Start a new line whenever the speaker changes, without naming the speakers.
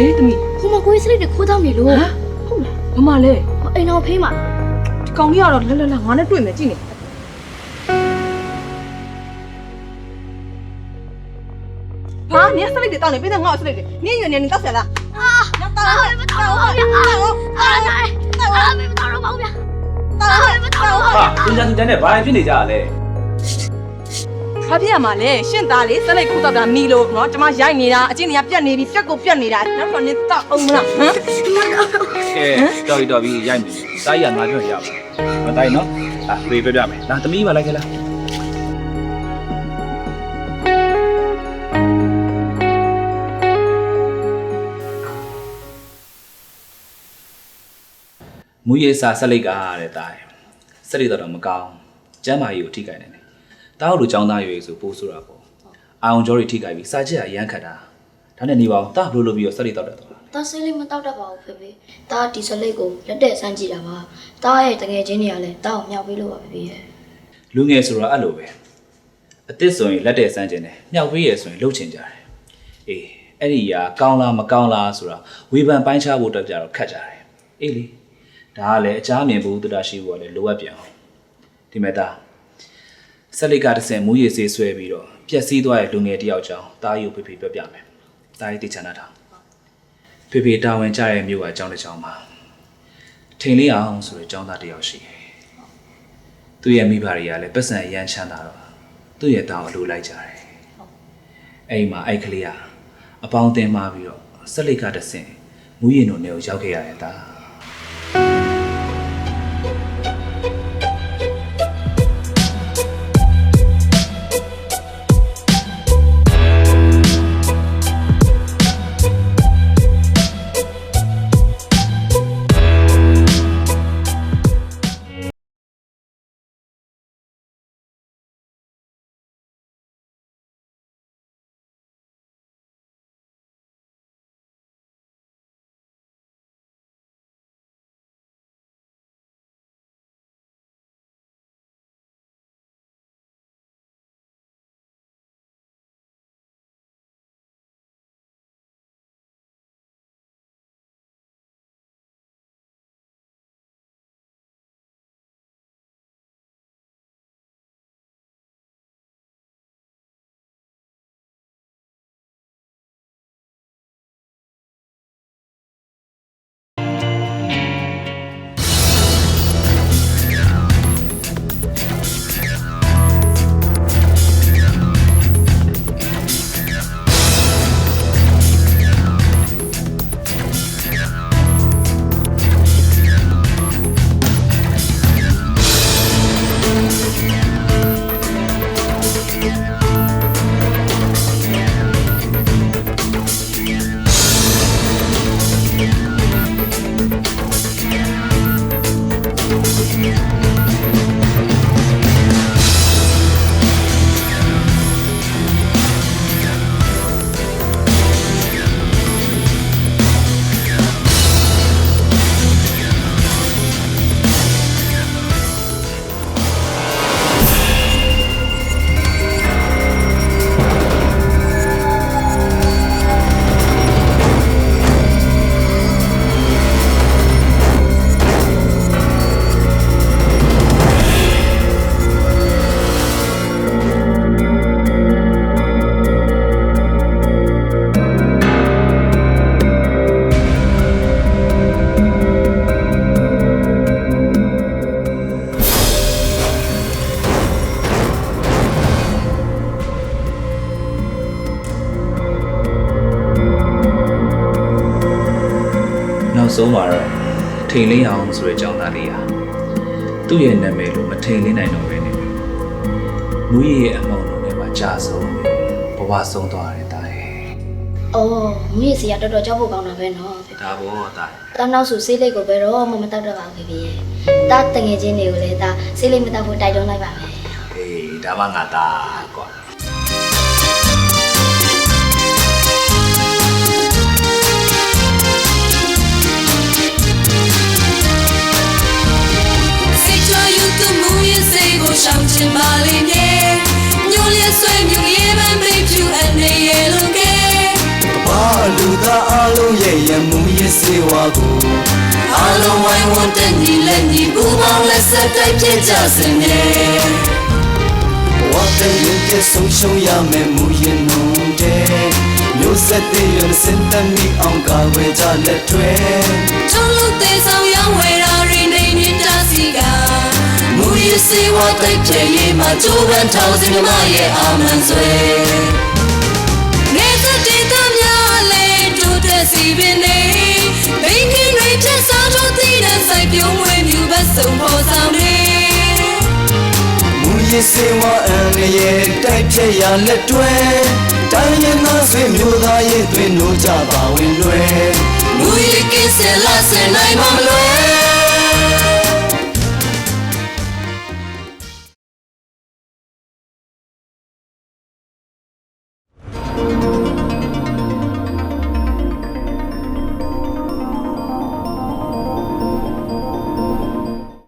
ဟေးသမီး
ဟိုမှာကိုကြီးစလိတ်တွေခိုးတောင်းနေလို့
ဟမ်ဟုတ်လားမမလဲ
အိမ်တော်ဖေးမှာ
ဒီကောင်ကြီးကတော့လဲလဲလဲငါနဲ့တွေ့မယ်ကြည့်နေဟာနင်စလိတ်တွေတောင်းနေပေးတဲ့ငါ့စလိတ်တွေနင်ရွယ်နေနေတောက်ဆရာလားအာငါတောင်းတယ်တောင်းတယ်တောင်းတယ်
အာနိုင်အာမေမတော်တော့ပါဘူးဗျာ
တောင်းတယ်တောင်းတယ်
ဟာသူညာသူတန်းနဲ့ဘာဖြစ်နေကြရလဲ
ဘာဖြစ်ရမှာလဲရှင့်သားလေးစလိတ်ခုတ်တော့တာမီလို့နော်ကျမရိုက်နေတာအချင်းတွေကပြက်နေပြီပြက်ကိုပြက်နေတာနောက်တော့နင်တောက်အောင်မလားဟမ်
ကဲတော်ပြီတော်ပြီရိုက်ပြီတားကြီးကငါပြောရပါမတိုင်းနော်ဟာပြေးပြပြမယ်လာသမီးပါလိုက်ခဲ့လားမူရေစာဆက်လိုက်ကားတဲ့တားရယ်ဆက်လိုက်တော့မကောင်းကျမ်းမာရေးကိုထိခိုက်နေတယ် တားတို့လိုចောင်းသားရွေဆိုပိုးဆိုတာပေါ့အာအောင်ကျော်တွေထိခိုက်ပြီစာချက်ကအရန်ခတ်တာဒါနဲ့နေပါအောင်တားဘလို့လို့ပြီးတော့ဆက်လိုက်တော့တယ်တော့
တာစလိတ်မတောက်တတ်ပါဘူးဖေဖေတာဒီစလိတ်ကိုလက်တဲ့ဆန်းကြည့်တာပါတာရဲ့တငယ်ချင်းတွေကလည်းတာကိုမြောက်ပေးလို့ပါဖေဖေရဲ့
လူငယ်ဆိုတော့အဲ့လိုပဲအစ်စ်ဆိုရင်လက်တဲ့ဆန်းကျင်တယ်မြောက်ပေးရဆိုရင်လှုပ်ချင်ကြတယ်အေးအဲ့ဒီဟာကောင်းလားမကောင်းလားဆိုတာဝေဖန်ပိုင်းခြားဖို့တက်ကြတော့ခက်ကြတယ်အေးလေဒါကလည်းအချားမြင်ဖို့တတရှိဖို့ကလည်းလိုအပ်ပြန်အောင်ဒီမဲ့သား ဆက်လက်ကတစ်ဆင့်မူရည်စေးဆွဲပြီးတော့ပျက်စီးသွားတဲ့လူငယ်တယောက်ကြောင့်တားယူဖေဖေပြောပြမယ်တားရီတိချာနာထားဖေဖေတာဝန်ကြတဲ့မြို့ကအကြောင်းတစ်ကြောင်းမှာထိန်လေးအောင်ဆိုတဲ့ကျောင်းသားတစ်ယောက်ရှိတယ်သူ့ရဲ့မိဘတွေကလည်းပတ်စံအရန်ချမ်းသာတော့သူ့ရဲ့တောင်းအလိုလိုက်ကြတယ်။အဲ့ဒီမှာအဲ့ကလေးကအပေါင်းအသင်းမှပြီးတော့ဆက်လိတ်ကတဆင်မူးရင်တို့နေကိုရောက်ခဲ့ရတဲ့တာ။ နောက်ဆုံးမှာတော့ထိန်လင်းအောင်ဆိုတဲ့ကျောင်းသားလေးဟာသူ့ရဲ့နာမည်လို့မထိန်လင်းနိုင်တော့ပဲနဲ့မူရည်ရဲ့အမောင်လုံးထဲမှာကြာဆုံးပြီးဘဝဆုံးသွားတယ်တာရဲ့
အော်မူရစီကတော်တော်ကြောက်ဖို့ကောင်းတာပဲနော်ဖေဖေ
ဒါဘောတာရဲ့
တာနောက်ဆိုဆေးလိတ်ကိုဘယ်တော့မှမတောက်တတ်ပါဘူးဖေဖေရဲ့တာတငယ်ချင်းတွေကိုလည်းတာဆေးလိတ်မတောက်ဖို့တိုက်တွန်းလိုက်ပါမယ်
ဟေးဒါမှငါသားကွာ
င်ပါလိမ့်မယ်ညိုလျက်ဆွဲမြူရဲ့မမိတ်ဖြူအနေရဲ့လုံးကဲ
ဘာလူသားအအားလုံးရဲ့ရမှုရဲ့စေဝါကို
အားလုံးဝိုင်းဝန်းတဲ့ညီလက်ညီပူပေါင်းလက်ဆက်တိုက်ဖြစ်ကြစနေ
ဝတ်တဲ့ရုပ်ကဆုံးရှုံးရမယ်မူရင်နုံတဲ့မျိုးဆက်တဲ့ရစင်တမီအောင်ကာဝယ်ကြလက်တွဲ
ထုံးလို့ ဝသိပ်ချေရေးမှာကျိုးပန်းထောင်စင်မြမရဲ့အာမန်ဆွေနေသတိတများလေတိုးတက်စီပင်နေမိခင်တွေဖြတ်စားသောသီးနှံစိုက်ပြုံးဝဲမြူပတ်ဆုံးပေါ်ဆောင်နေ
မူရစေဝအန်ရဲ့တိုက်ဖြတ်ရလက်တွဲတိုင်းရင်သားဆွေမျိုးသားရဲ့တွင်လို့ကြပါဝင်လွယ်
မူရကင်းစင်လာစင်နိုင်မလွယ် Thank you.